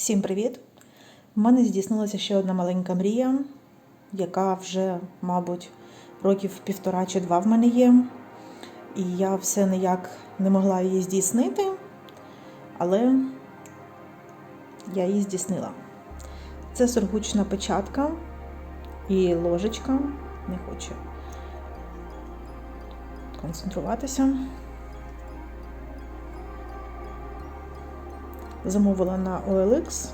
Всім привіт! У мене здійснилася ще одна маленька мрія, яка вже, мабуть, років півтора чи два в мене є. І я все ніяк не могла її здійснити, але я її здійснила. Це сургучна печатка і ложечка не хоче концентруватися. Замовила на OLX.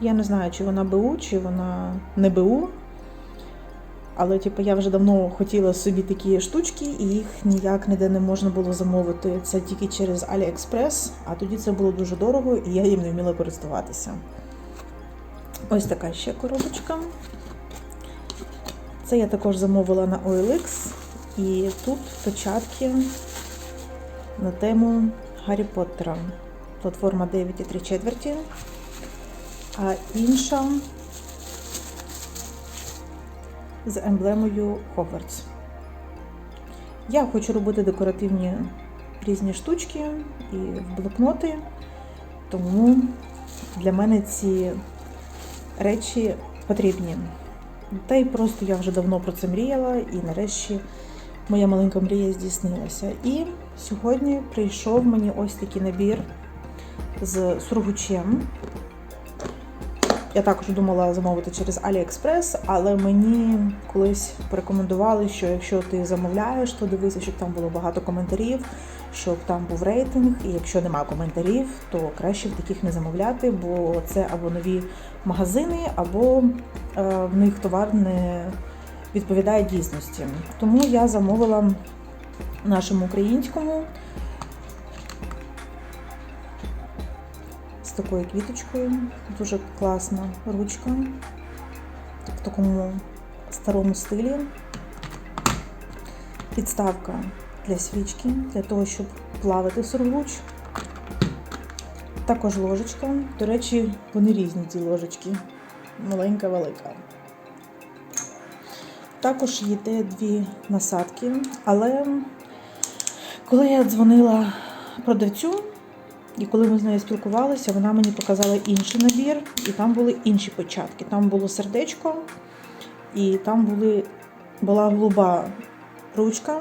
Я не знаю, чи вона БУ, чи вона не БУ. Але, типу, я вже давно хотіла собі такі штучки, і їх ніяк ніде не можна було замовити. Це тільки через AliExpress, а тоді це було дуже дорого, і я їм не вміла користуватися. Ось така ще коробочка. Це я також замовила на OLX. І тут печатки на тему Гаррі Поттера платформа 9,3 четверті, а інша з емблемою Hogwarts. Я хочу робити декоративні різні штучки і в блокноти, тому для мене ці речі потрібні. Та й просто я вже давно про це мріяла, і нарешті моя маленька мрія здійснилася. І сьогодні прийшов мені ось такий набір з сургучем. Я також думала замовити через AliExpress, але мені колись порекомендували, що якщо ти замовляєш, то дивися, щоб там було багато коментарів, щоб там був рейтинг, і якщо немає коментарів, то краще в таких не замовляти, бо це або нові магазини, або е, в них товар не відповідає дійсності. Тому я замовила нашому українському. Такою квіточкою. Дуже класна ручка в такому старому стилі. Підставка для свічки, для того, щоб плавити сургуч. Також ложечка. До речі, вони різні ці ложечки. Маленька, велика. Також є дві насадки, але коли я дзвонила продавцю, і коли ми з нею спілкувалися, вона мені показала інший набір, і там були інші початки. Там було сердечко, і там були, була голуба ручка,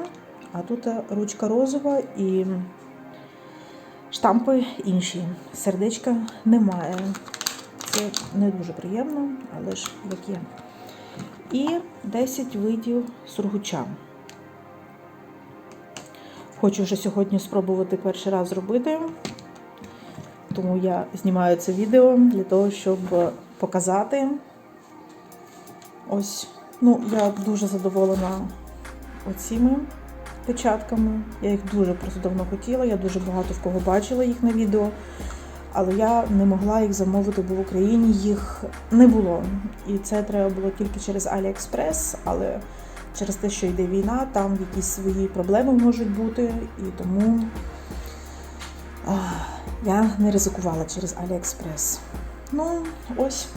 а тут ручка розова і штампи інші. Сердечка немає. Це не дуже приємно, але ж як є. І 10 видів сургуча. Хочу вже сьогодні спробувати перший раз зробити. Тому я знімаю це відео для того, щоб показати. Ось, ну, я дуже задоволена оціми печатками. Я їх дуже просто давно хотіла, я дуже багато в кого бачила їх на відео, але я не могла їх замовити, бо в Україні їх не було. І це треба було тільки через AliExpress, але через те, що йде війна, там якісь свої проблеми можуть бути, і тому я не ризикувала через AliExpress. Ну, ось.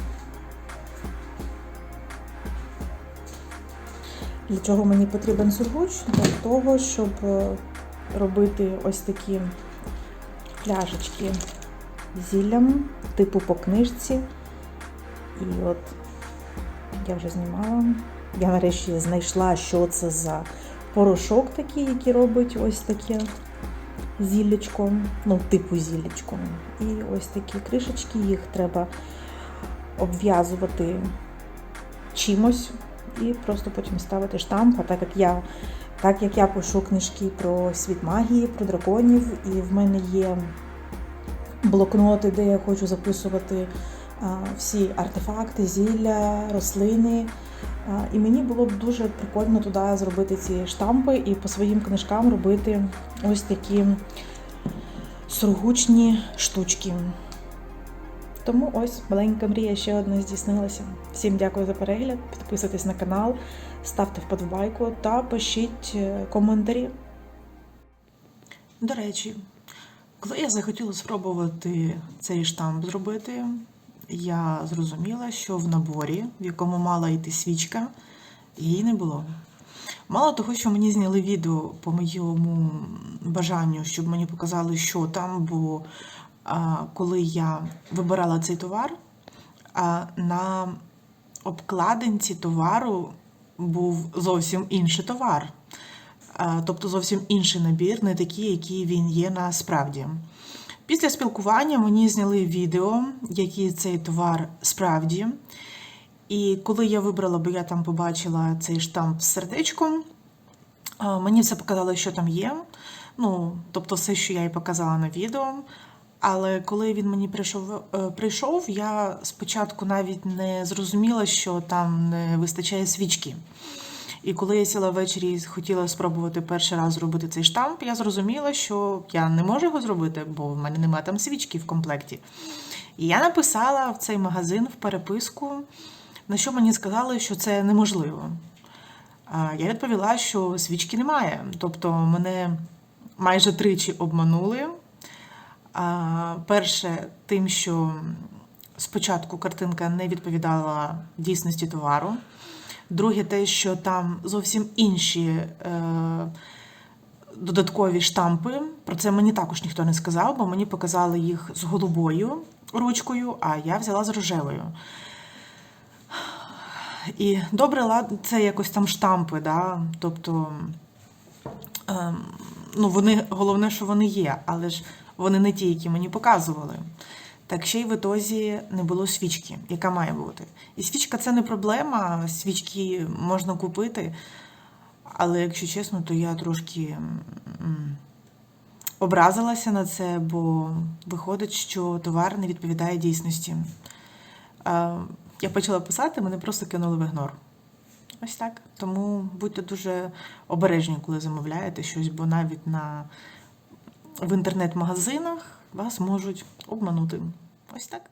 Для чого мені потрібен сургуч? Для того, щоб е, робити ось такі пляшечки зіллям, типу по книжці. І от я вже знімала. Я нарешті знайшла, що це за порошок такий, який робить ось таке зіллячком, ну, типу зіллячком. І ось такі кришечки, їх треба обв'язувати чимось і просто потім ставити штамп. А так як я так як я пишу книжки про світ магії, про драконів, і в мене є блокноти, де я хочу записувати всі артефакти, зілля, рослини. І мені було б дуже прикольно туди зробити ці штампи і по своїм книжкам робити ось такі сургучні штучки. Тому ось маленька мрія ще одна здійснилася. Всім дякую за перегляд. Підписуйтесь на канал, ставте вподобайку та пишіть е, коментарі. До речі, коли я захотіла спробувати цей штамп зробити, я зрозуміла, що в наборі, в якому мала йти свічка, її не було. Мало того, що мені зняли відео по моєму бажанню, щоб мені показали, що там, бо а, коли я вибирала цей товар, а, на обкладинці товару був зовсім інший товар. Тобто зовсім інший набір, не такий, який він є насправді. Після спілкування мені зняли відео, який цей товар справді. І коли я вибрала, бо я там побачила цей штамп з сердечком, мені все показало, що там є. Ну, тобто все, що я і показала на відео. Але коли він мені прийшов, е, прийшов, я спочатку навіть не зрозуміла, що там не вистачає свічки. І коли я сіла ввечері і хотіла спробувати перший раз зробити цей штамп, я зрозуміла, що я не можу його зробити, бо в мене немає там свічки в комплекті. І я написала в цей магазин в переписку, на що мені сказали, що це неможливо. Я відповіла, що свічки немає. Тобто мене майже тричі обманули. Перше, тим, що спочатку картинка не відповідала дійсності товару. Друге, те, що там зовсім інші е, додаткові штампи. Про це мені також ніхто не сказав, бо мені показали їх з голубою ручкою, а я взяла з рожевою. І добре, це якось там штампи, да? тобто. Ем, ну, вони, головне, що вони є, але ж вони не ті, які мені показували. Так ще й в ітозі не було свічки, яка має бути. І свічка це не проблема, свічки можна купити. Але, якщо чесно, то я трошки образилася на це, бо виходить, що товар не відповідає дійсності. Я почала писати, мене просто кинули в ігнор. Ось так. Тому будьте дуже обережні, коли замовляєте щось, бо навіть на... в інтернет-магазинах вас можуть обманути. Ось так.